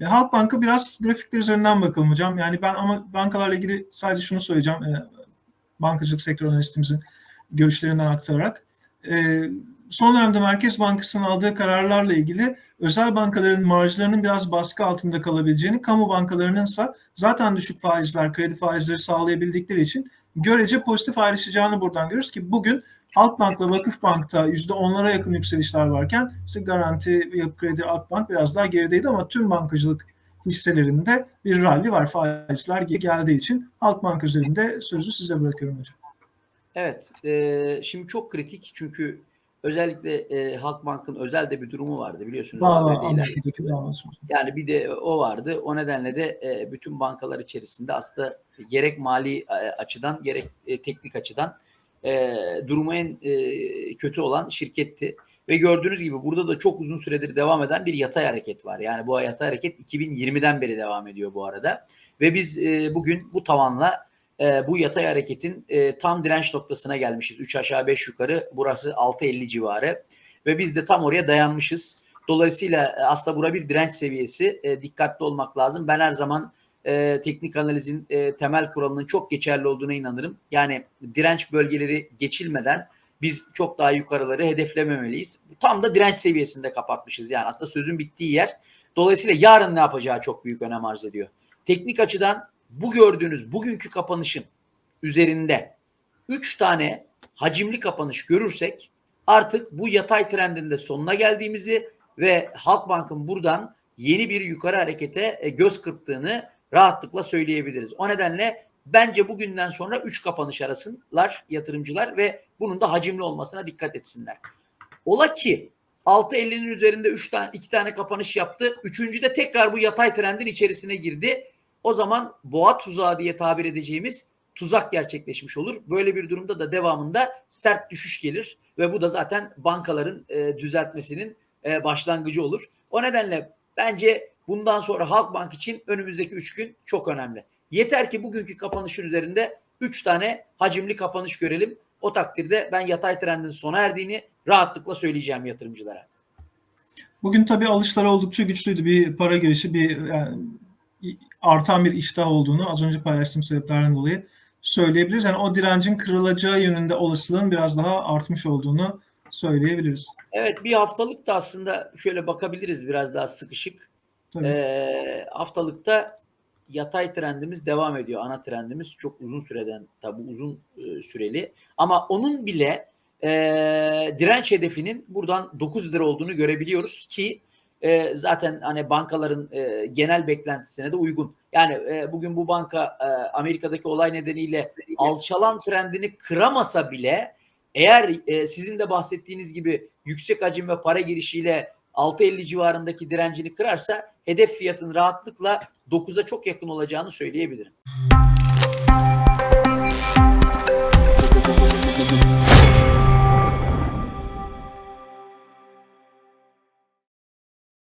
E, Halkbank'a biraz grafikler üzerinden bakalım hocam. Yani ben ama bankalarla ilgili sadece şunu söyleyeceğim. E, bankacılık sektör analistimizin görüşlerinden aktararak. E, son dönemde Merkez Bankası'nın aldığı kararlarla ilgili özel bankaların marjlarının biraz baskı altında kalabileceğini, kamu bankalarının ise zaten düşük faizler, kredi faizleri sağlayabildikleri için görece pozitif ayrışacağını buradan görüyoruz ki bugün Halkbank'la Vakıfbank'ta %10'lara yakın yükselişler varken işte Garanti, Yapı Kredi, Akbank biraz daha gerideydi ama tüm bankacılık hisselerinde bir rally var. Faizler geldiği için Halkbank üzerinde sözü size bırakıyorum hocam. Evet. E, şimdi çok kritik çünkü özellikle e, Halkbank'ın özel de bir durumu vardı biliyorsunuz. Dava. Yani bir de o vardı. O nedenle de e, bütün bankalar içerisinde aslında gerek mali e, açıdan gerek e, teknik açıdan e, durumu en e, kötü olan şirketti. Ve gördüğünüz gibi burada da çok uzun süredir devam eden bir yatay hareket var. Yani bu yatay hareket 2020'den beri devam ediyor bu arada. Ve biz e, bugün bu tavanla e, bu yatay hareketin e, tam direnç noktasına gelmişiz. 3 aşağı 5 yukarı burası 6.50 civarı. Ve biz de tam oraya dayanmışız. Dolayısıyla e, aslında bura bir direnç seviyesi. E, dikkatli olmak lazım. Ben her zaman e, teknik analizin e, temel kuralının çok geçerli olduğuna inanırım. Yani direnç bölgeleri geçilmeden biz çok daha yukarıları hedeflememeliyiz. Tam da direnç seviyesinde kapatmışız. Yani aslında sözün bittiği yer. Dolayısıyla yarın ne yapacağı çok büyük önem arz ediyor. Teknik açıdan bu gördüğünüz bugünkü kapanışın üzerinde 3 tane hacimli kapanış görürsek artık bu yatay trendinde sonuna geldiğimizi ve Halkbank'ın buradan yeni bir yukarı harekete e, göz kırptığını rahatlıkla söyleyebiliriz. O nedenle bence bugünden sonra 3 kapanış arasınlar yatırımcılar ve bunun da hacimli olmasına dikkat etsinler. Ola ki 6.50'nin üzerinde 3 tane 2 tane kapanış yaptı. Üçüncü de tekrar bu yatay trendin içerisine girdi. O zaman boğa tuzağı diye tabir edeceğimiz tuzak gerçekleşmiş olur. Böyle bir durumda da devamında sert düşüş gelir ve bu da zaten bankaların e, düzeltmesinin e, başlangıcı olur. O nedenle bence bundan sonra Halkbank için önümüzdeki 3 gün çok önemli. Yeter ki bugünkü kapanışın üzerinde 3 tane hacimli kapanış görelim. O takdirde ben yatay trendin sona erdiğini rahatlıkla söyleyeceğim yatırımcılara. Bugün tabii alışlar oldukça güçlüydü. Bir para girişi, bir yani, artan bir iştah olduğunu az önce paylaştığım sebeplerden dolayı söyleyebiliriz. Yani o direncin kırılacağı yönünde olasılığın biraz daha artmış olduğunu söyleyebiliriz. Evet bir haftalık da aslında şöyle bakabiliriz biraz daha sıkışık. Ee, haftalıkta yatay trendimiz devam ediyor. Ana trendimiz çok uzun süreden tabi uzun e, süreli ama onun bile e, direnç hedefinin buradan 9 lira olduğunu görebiliyoruz ki e, zaten hani bankaların e, genel beklentisine de uygun. Yani e, bugün bu banka e, Amerika'daki olay nedeniyle alçalan trendini kıramasa bile eğer e, sizin de bahsettiğiniz gibi yüksek hacim ve para girişiyle 6.50 civarındaki direncini kırarsa hedef fiyatın rahatlıkla 9'a çok yakın olacağını söyleyebilirim.